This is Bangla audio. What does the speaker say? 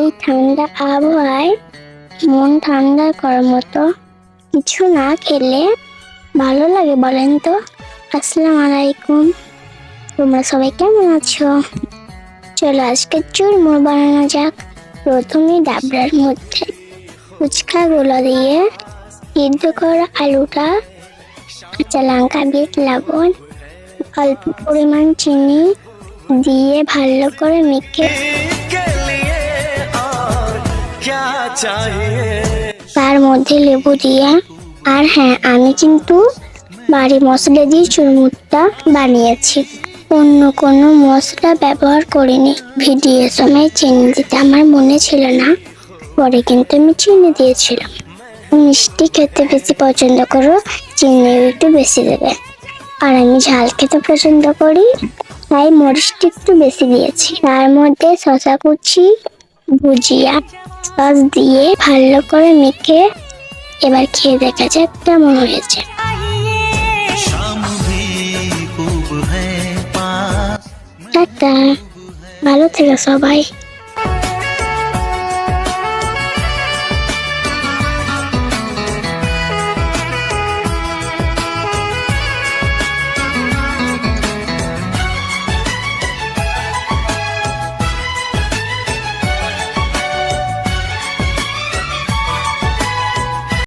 এই ঠান্ডা আবহাওয়ায় মন ঠান্ডা করার মতো কিছু না খেলে ভালো লাগে বলেন তো? আসসালামু আলাইকুম। তোমরা সবাই কেমন আছো? চলো আজকে চুরমুর বানানো যাক। প্রথমে ডাবরার মধ্যে ফুচকা ফুচকাগুলো দিয়ে সিদ্ধ করা আলুটা, কাঁচা লঙ্কা বিট লবণ, অল্প পরিমাণ চিনি দিয়ে ভালো করে মেখে তার মধ্যে লেবু দিয়ে, আর হ্যাঁ আমি কিন্তু বাড়ি মশলা দিয়ে চুরমুরটা বানিয়েছি। অন্য কোনো মশলা ব্যবহার করিনি। ভিডিও সময় চিনি দিতে আমার মনে ছিল না। পরে কিন্তু আমি চিনি দিয়েছিলাম। মিষ্টি খেতে বেশি পছন্দ করো চিনি একটু বেশি দেবে। আর আমি ঝাল খেতে পছন্দ করি, তাই মরিচটি একটু বেশি দিয়েছি। তার মধ্যে শশা কুচি, ভুজিয়া সস দিয়ে ভালো করে মেখে এবার খেয়ে দেখা যাক কেমন হয়েছে। ভালো থেকে সবাই।